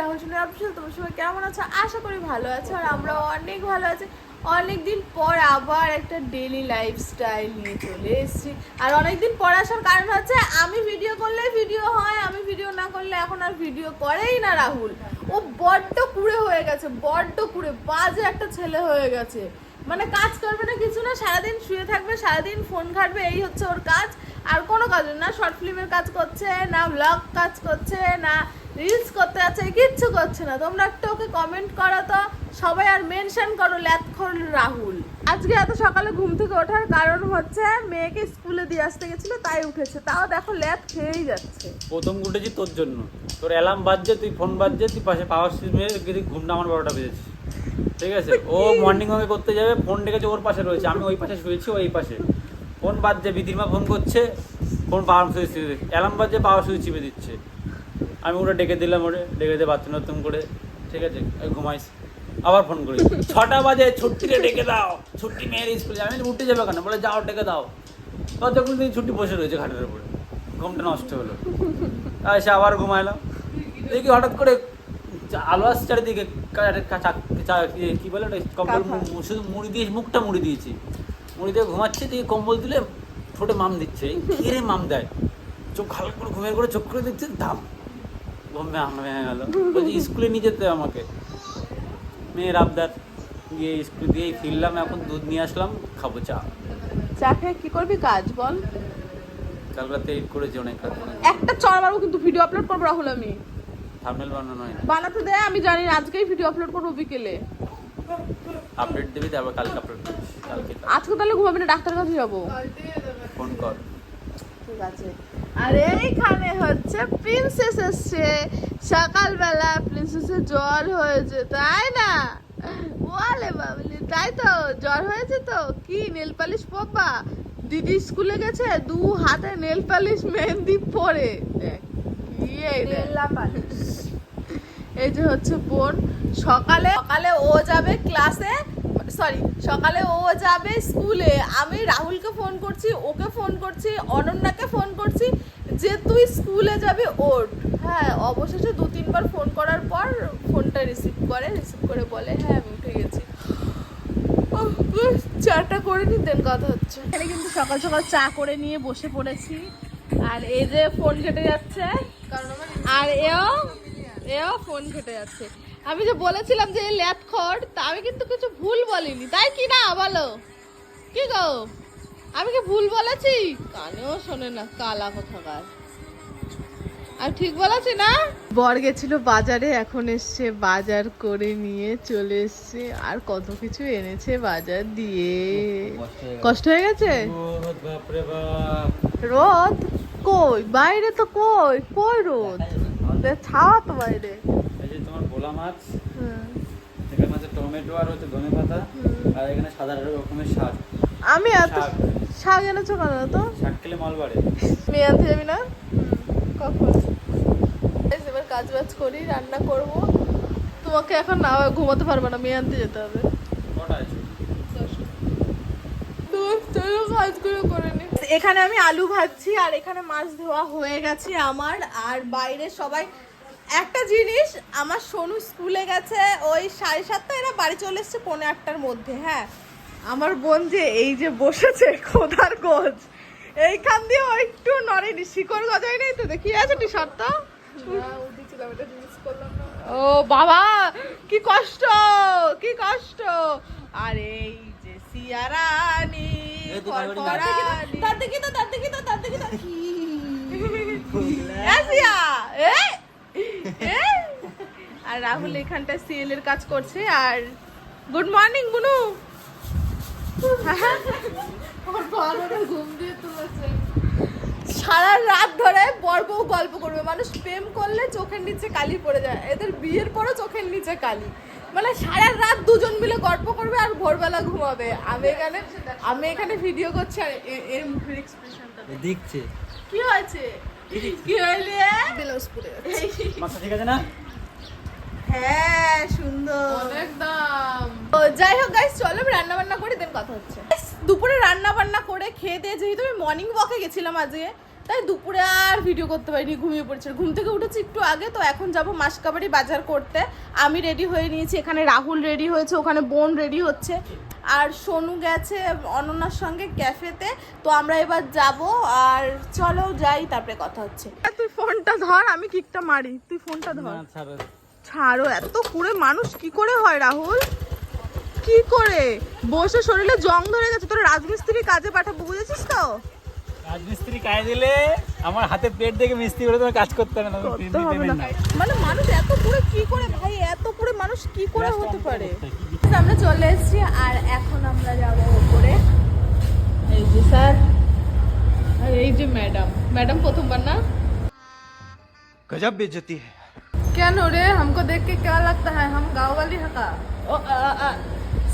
রাহুল সোনার অফিসিয়াল তোমার সবাই কেমন আছো? আশা করি ভালো আছো আর আমরা অনেক ভালো আছি। অনেক দিন পর আবার একটা ডেলি লাইফস্টাইল নিয়ে চলে এসেছি। আর অনেক দিন পর আসার কারণ হচ্ছে, আমি ভিডিও করলে ভিডিও হয়, আমি ভিডিও না করলে এখন আর ভিডিও করেই না রাহুল। ও বড্ড কুড়ে হয়ে গেছে, বড্ড কুড়ে, বাজে একটা ছেলে হয়ে গেছে। মানে কাজ করবে না কিছু না, সারাদিন শুয়ে থাকবে, সারাদিন ফোন ঘাটবে, এই হচ্ছে ওর কাজ। আর কোনো কাজ। না শর্ট ফিল্মের কাজ করছে না ব্লগ কাজ করছে না রিলস করতে আছে কিচ্ছু করছে না। তোমরা একটা ওকে কমেন্ট করো তো, সবাই আর মেনশন করো ল্যাথখর রাহুল। আজকে এত সকালে ঘুম থেকে ওঠার কারণ হচ্ছে মেয়েকে স্কুলে দিয়ে আসতে গেছিল, তাই উঠেছে। তাও দেখো ল্যাথ খেয়েই যাচ্ছে। প্রথম উঠেছি তোর জন্য। তোর অ্যালার্ম বাজছে, তুই ফোন বাজছে, তুই পাশে পাওয়ার সিস্টেমে গেছি ঘুমটা আমার বারোটা বেজেছে ঠিক আছে? ও মর্নিং ওয়াকে করতে যাবে ফোন ডেকেছে, ওর পাশে রয়েছে। আমি ওই পাশে শুয়েছি ওই পাশে। ফোন বাজছে বিধিমা ফোন করছে ফোন পাওয়ার সুইচ অ্যালার্ম বাজছে পাওয়ার সুইচ চিপে দিচ্ছে। আমি ওটা ডেকে দিলাম ওরে ডেকে দিয়ে বাথরুম নতুন করে ঠিক আছে ঘুমাইস আবার ফোন করি। ছটা বাজে ছুটিরে ডেকে দাও ছুটি মেয়ের স্কুলে আমি উঠে যাবে কেন? বলে যাও ডেকে দাও। ততক্ষণ তুমি ছুটি বসে রয়েছে ঘাটের উপরে। ঘুমটা নষ্ট হলো। এসে আবার ঘুমাইলাম। দেখি হঠাৎ করে আলো আসছে চারিদিকে কা- বলে ওটা? মু- শুধু মুড়ি দিয়ে মুখটা মুড়ি দিয়েছি। মুড়ি দিয়ে ঘুমাচ্ছে দিয়ে কম্বল দিলে ঠোঁটে মাম দিচ্ছে। কিরে মাম দেয়। চোখ হালকা করে ঘুমের করে চোখ করে দেখছে দাম ঘুম ভেঙে গেল। বলছি স্কুলে নিয়ে যেতে আমাকে। মেয়ের আবদার গিয়ে স্কুলে দিয়ে ফিরলাম এখন দুধ নিয়ে আসলাম খাব চা। চা খেয়ে কি করবি কাজ বল? কাল রাতে এডিট করেছি অনেক কাজ। একটা চড় মারবো কিন্তু ভিডিও আপলোড করব রাহুল আমি। থামনেল বানানো হয় বানাতে দে আমি জানি আজকেই ভিডিও আপলোড করব বিকেলে। আপডেট দিবি তারপর কালকে আপলোড আজকে তাহলে ঘুমাবি না ডাক্তার কাছে যাব। ফোন কর। ঠিক আছে। আর এইখানে হচ্ছে প্রিন্সেস এসছে। সকালবেলা প্রিন্সেসের জ্বর হয়েছে তাই না? ওয়ালে বাবলি তাই তো জ্বর হয়েছে তো। কি নেল পালিশ পপা দিদি স্কুলে গেছে দু হাতে নেল পালিশ মেহেন্দি পরে। দেখ, কি এই এই যে হচ্ছে বোন সকালে সকালে ও যাবে ক্লাসে সরি সকালে ও যাবে স্কুলে। আমি রাহুলকে ফোন করছি, ওকে ফোন করছি, অনন্যাকে ফোন করছি যে তুই স্কুলে যাবি ওর। হ্যাঁ অবশেষে দু, তিনবার ফোন করার পর ফোনটা রিসিভ করে রিসিভ করে বলে হ্যাঁ আমি উঠে গেছি। চাটা করে নি দেন কথা হচ্ছে। এখানে কিন্তু সকাল সকাল চা করে নিয়ে বসে পড়েছি। আর এই যে ফোন কেটে যাচ্ছে। আর এও এও ফোন কেটে যাচ্ছে। আমি যে বলেছিলাম যে ল্যাথ খড়, তা আমি কিন্তু কিছু ভুল বলিনি। তাই কি না, বলো? কি গো? আমি কি ভুল বলেছি? কানেও শোনে না কালা কোথাকার। আর ঠিক বলেছি না? বর গেছিল বাজারে, এখন এসছে বাজার করে নিয়ে চলে এসছে। আর কত কিছু এনেছে বাজার দিয়ে। কষ্ট হয়ে গেছে? রোদ? কই? বাইরে তো কই? কই রোদ? ছাওয়া তো বাইরে। ভোলা মাছ। এখানে আছে টমেটো আর হচ্ছে ধনে পাতা আর এখানে সাদা রকমের শাক। আমি এত শাক। এনেছো কেন তো শাক খেলে মাল বাড়ে। মেয়ে আনতে যাবি না? কখন? এবার কাজ বাজ করি রান্না করব। তোমাকে এখন না ঘুমাতে পারবে না মেয়ে আনতে যেতে হবে। এখানে আমি আলু ভাজছি আর এখানে মাছ ধোয়া হয়ে গেছে আমার আর বাইরে সবাই একটা জিনিস আমার সোনু স্কুলে গেছে ওই সাড়ে সাতটা এরা বাড়ি চলে এসছে পৌনে আটটার মধ্যে হ্যাঁ। আমার বোন যে এই যে বসেছে খোদার গোজ এইখান দিয়ে একটু নড়েনি শিকড় গজায় নেই তো দেখি আছে টি শার্টটা ও বাবা কি কষ্ট কি কষ্ট। আর এই যে সিয়ারানি। তার দেখি তো তার দেখি তো তার রাহুল এখানটা সিএল এর কাজ করছে আর গুড মর্নিং বুনু। সারা রাত ধরে বর বউ গল্প করবে। মানুষ প্রেম করলে চোখের নিচে কালি পড়ে যায়। এদের বিয়ের পরও চোখের নিচে কালি। মানে সারা রাত দুজন মিলে গল্প করবে আর ভোরবেলা ঘুমাবে। আমি এখানে আমি এখানে ভিডিও করছি আর এ- এর এক্সপ্রেশনটা দিচ্ছে কি হয়েছে? কি হইলে ব্লাউজ পরে মাছটা ঠিক আছে না? হ্যাঁ সুন্দর। একদম তো যাই হোক গাইস চলো আমি রান্না বান্না করি দেন কথা হচ্ছে। দুপুরে রান্না বান্না করে খেয়ে দিয়ে যেহেতু আমি মর্নিং ওয়াকে গেছিলাম আজকে তাই দুপুরে আর ভিডিও করতে পারিনি ঘুমিয়ে পড়েছিল ঘুম থেকে উঠেছি একটু আগে তো এখন যাব মাসকাবাড়ি বাজার করতে। আমি রেডি হয়ে নিয়েছি এখানে রাহুল রেডি হয়েছে ওখানে বোন রেডি হচ্ছে। আর সোনু গেছে অনন্যার সঙ্গে ক্যাফেতে তো আমরা এবার যাব আর চলো যাই তারপরে কথা হচ্ছে। তুই ফোনটা ধর আমি কিকটা মারি। তুই ফোনটা ধর। ছাড়ো এত কুড়ে মানুষ কি করে হয় রাহুল? কি করে? বসে শরীরে জং ধরে গেছে তোর রাজমিস্ত্রি কাজে পাঠাবো বুঝেছিস তো? রাজমিস্ত্রি কাজে দিলে আমার হাতে পেট দেখে মিস্ত্রি করে তোমার কাজ করতে হবে না। মানে মানুষ এত পুরো কি করে ভাই? এত পুরো মানুষ কি করে হতে পারে? আমরা চলে এসেছি আর এখন আমরা যাব উপরে এই যে স্যার এই যে ম্যাডাম। ম্যাডাম প্রথমবার না? গজব বেজতি হ্যায়। কেন রে हमको देख के क्या लगता है हम गांव वाली है का ओ आ, आ, आ,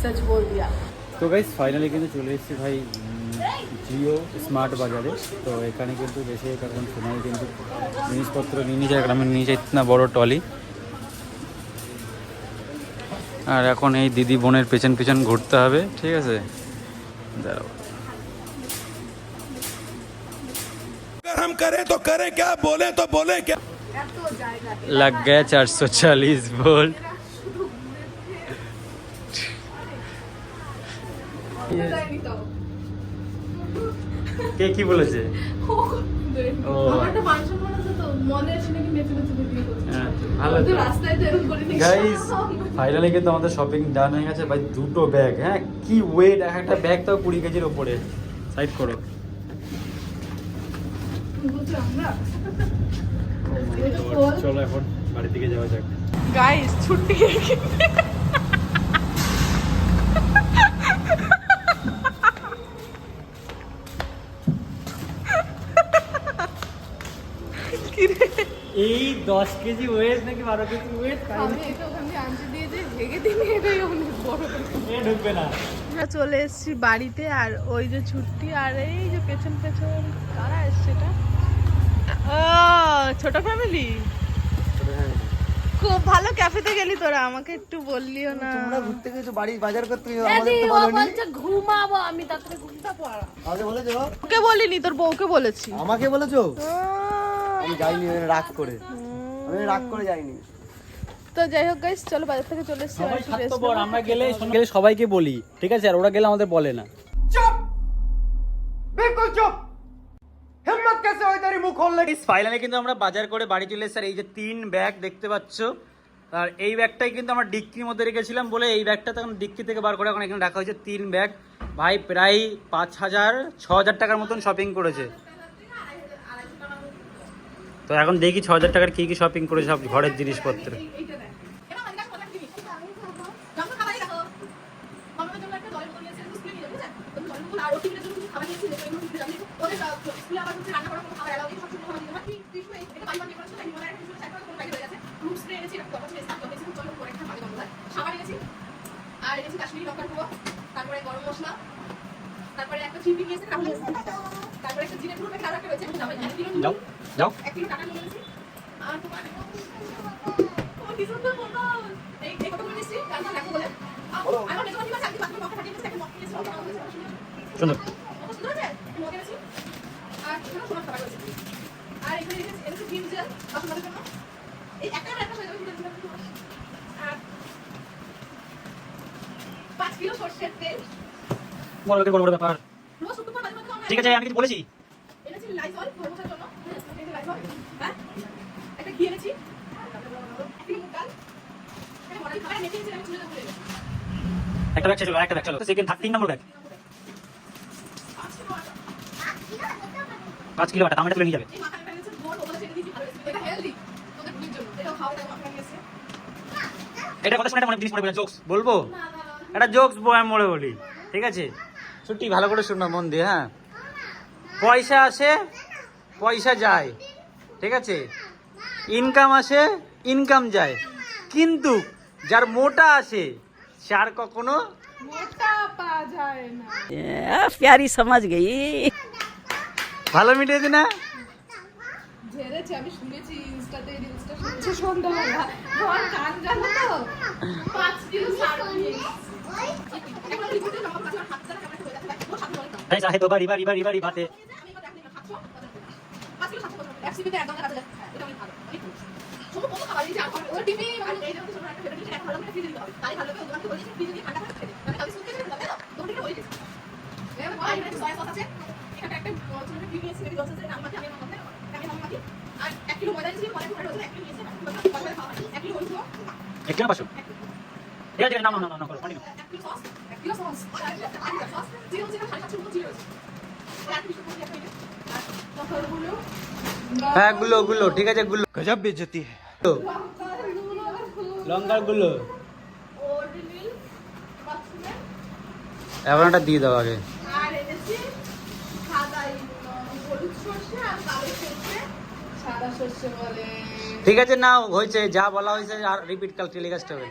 सच बोल दिया তো গাইস ফাইনালি কিন্তু চলে এসেছি ভাই জিও স্মার্ট বাজারে তো এখানে কিন্তু বেশি কারণ সময় কিন্তু জিনিসপত্র নিয়ে নিয়ে যায় আমি নিয়ে যাই না বড় টলি আর এখন এই দিদি বোনের পেছন পেছন ঘুরতে হবে ঠিক আছে দাঁড়াও अगर हम करें तो करें क्या बोले तो बोले क्या এত জায়গা लग गया चार सौ चालीस वोल्ट যায়নি তো কে কি বলেছে ও। আমার একটা মান সম্মান আছে তো মনে আছে নাকি মেচে মেচে ভিডিও করছে হ্যাঁ, ভালো ওদের তো। রাস্তায় তো এরকম করে গাইস ফাইনালি কিন্তু আমাদের শপিং ডান হয়ে গেছে ভাই দুটো ব্যাগ হ্যাঁ কি ওয়েট এক একটা ব্যাগ তাও কুড়ি কেজির ওপরে সাইড করো চলো এখন বাড়ির দিকে যাওয়া যাক। গাইস ছুটি এই দশ কেজি ওয়েট নাকি বারো কেজি ওয়েট আমি এটা ওখান থেকে আনতে দিয়ে যে ভেঙে দিলে এটাই অনেক বড়। এ ঢুকবে না। আমরা চলে এসেছি বাড়িতে আর ওই যে ছুটি আর এই যে পেছন পেছন কারা এসছে এটা? ও ছোট ফ্যামিলি খুব ভালো ক্যাফেতে গেলি তোরা আমাকে একটু বললিও না। তোমরা ঘুরতে গেছো বাড়ি বাজার করতে গেছো আমাদের তো বলোনি। ঘুমাবো আমি তারপরে ঘুমটা পড়া আমাকে বলেছ? ওকে বলিনি তোর বউকে বলেছি। আমাকে বলেছ? আমি যাইনি আমি রাগ করে। আমি রাগ করে যাইনি। তো যাই হোক গাইস চলো বাজার থেকে চলে এসেছি সবাই স্বার্থপর আমরা গেলে গেলে সবাইকে বলি ঠিক আছে? আর ওরা গেলে আমাদের বলে না। চুপ! বিলকুল চুপ! খোল ফাইনালি কিন্তু আমরা বাজার করে বাড়ি চলে স্যার এই যে তিন ব্যাগ দেখতে পাচ্ছ আর এই ব্যাগটাই কিন্তু আমরা ডিক্কির মধ্যে রেখেছিলাম বলে এই ব্যাগটা তখন ডিক্কি থেকে বার করে এখন এখানে রাখা হয়েছে তিন ব্যাগ ভাই প্রায় পাঁচ হাজার ছ হাজার টাকার মতন শপিং করেছে। তো এখন দেখি ছ হাজার টাকার কী কী শপিং করেছে সব ঘরের জিনিসপত্র। তারপরে গরম মশলা তারপরে একটা চিপি নিয়েছে তারপরে একটা জিরে গুঁড়ো খারাপ রয়েছে এক কিলো যাও যাও। এক কিলো টাকা নিয়ে এনেছি আর তোমার কি সুন্দর এই এই ফটোগুলো নিয়েছি কালকে বলে। মক্কা ফাটিয়ে একটা মক্কা নিয়েছি সুন্দর সুন্দর আছে মক্কা নিয়েছি আর এখানে সোনার খাবার রয়েছে। আর এখানে এনেছি এনেছি ভিম জেল বাসন জন্য এই একটা আর একটা হয়ে যাবে ভিম জেল আর পাঁচ কিলো সর্ষের তেল বড় বড় বড় ব্যাপার। ঠিক আছে আমি কিছু বলেছি। এনেছি লাইজল ঘর মোছার জন্য। এই যে লাইজল হ্যাঁ একটা ব্যাগ একটা ব্যাগ চলো সেকেন্ড থার্ড তিন নম্বর ব্যাগ পাঁচ কিলো আটা। দামটা তুলে নিয়ে যাবে। এটা কথা শুনে একটা মনে জিনিস মনে পড়ে জোকস বলব? একটা জোকস আমি মনে বলি ঠিক আছে? ছুটি ভালো করে শুনো মন দিয়ে হ্যাঁ? পয়সা আসে পয়সা যায় ঠিক আছে? ইনকাম আসে ইনকাম যায়। কিন্তু যার মোটা আসে চার কখনো প্যারি সমাজ গেই। ভালো মিটিয়েছি না? কান জানো তো পাঁচ কিলো সার নিয়ে এখন রিপোর্টে জমা করেছে হাতটা কেমন হয়ে যাচ্ছে ও সাথে বলে চাহে তো বাড়ি বাড়ি বাড়ি বাড়ি বাতে তাই এক কিলো পাঁচশো ঠিক আছে নাম নাম নাম করো কন্টিনিউ হ্যাঁ গুলো গুলো ঠিক আছে গুলো। গজব বেজতি লঙ্কারগুলো। এখন একটা দিয়ে দাও আগে। ঠিক আছে না হয়েছে যা বলা হয়েছে আর রিপিট কাল টেলিকাস্ট হবে।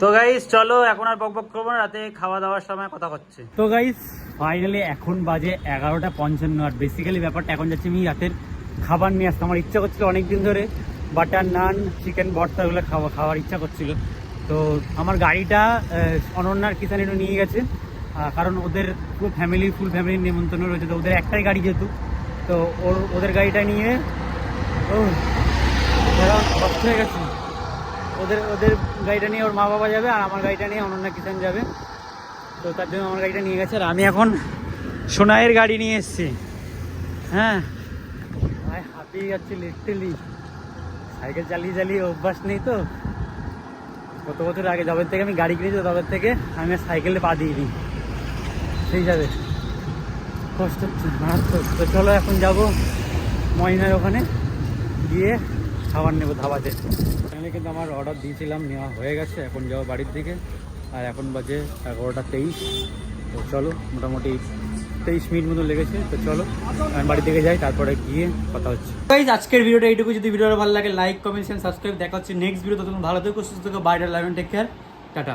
তো গাইস চলো এখন আর বক বক করব না রাতে খাওয়া দাওয়ার সময় কথা হচ্ছে। তো গাইস ফাইনালি এখন বাজে এগারোটা পঞ্চান্ন আর বেসিক্যালি ব্যাপারটা এখন যাচ্ছি আমি রাতের খাবার নিয়ে আসতে। আমার ইচ্ছা করছিল অনেক দিন ধরে বাটার নান চিকেন ভর্তা ওগুলো খাওয়া খাওয়ার ইচ্ছা করছিল। তো আমার গাড়িটা অনন্যার অনন্যার কিষানিরও নিয়ে গেছে। কারণ ওদের পুরো ফ্যামিলি ফুল ফ্যামিলির নিমন্ত্রণ রয়েছে। তো ওদের একটাই গাড়ি যেহেতু তো ওর ওদের গাড়িটা নিয়ে কষ্ট হয়ে গেছে, ওদের ওদের গাড়িটা নিয়ে ওর মা বাবা যাবে আর আমার গাড়িটা নিয়ে অনন্যা কিষান যাবে। তো তার জন্য আমার গাড়িটা নিয়ে গেছে আর আমি এখন সোনাইয়ের গাড়ি নিয়ে এসেছি। হ্যাঁ। ভাই, হাঁপিয়ে যাচ্ছি লিটারলি সাইকেল চালিয়ে চালিয়ে অভ্যাস নেই তো। কত বছর আগে যবে থেকে আমি গাড়ি কিনেছি, তবে থেকে আমি সাইকেলে পা দিয়ে দিই। সেই হিসাবে। কষ্ট মারাত্মক। তো চলো এখন যাব ময়নার ওখানে। গিয়ে খাবার নেব ধাবাতে। এখানে কিন্তু আমার অর্ডার দিয়েছিলাম, নেওয়া হয়ে গেছে, এখন যাব বাড়ির দিকে। আর এখন বাজে এগারোটা তেইশ। তো চলো, মোটামুটি তেইশ মিনিট মতো লেগেছে, তো চলো, আমি বাড়ির দিকে যাই, তারপরে গিয়ে কথা হচ্ছে। গাইজ আজকের ভিডিওটা এইটুকু। যদি ভিডিওটা ভালো লাগে লাইক কমেন্ট সাবস্ক্রাইব দেখা হচ্ছে নেক্সট ভিডিও তখন ভালো থেকো, সুস্থ থেকো বাইরে লাইভ টেক কেয়ার টাটা।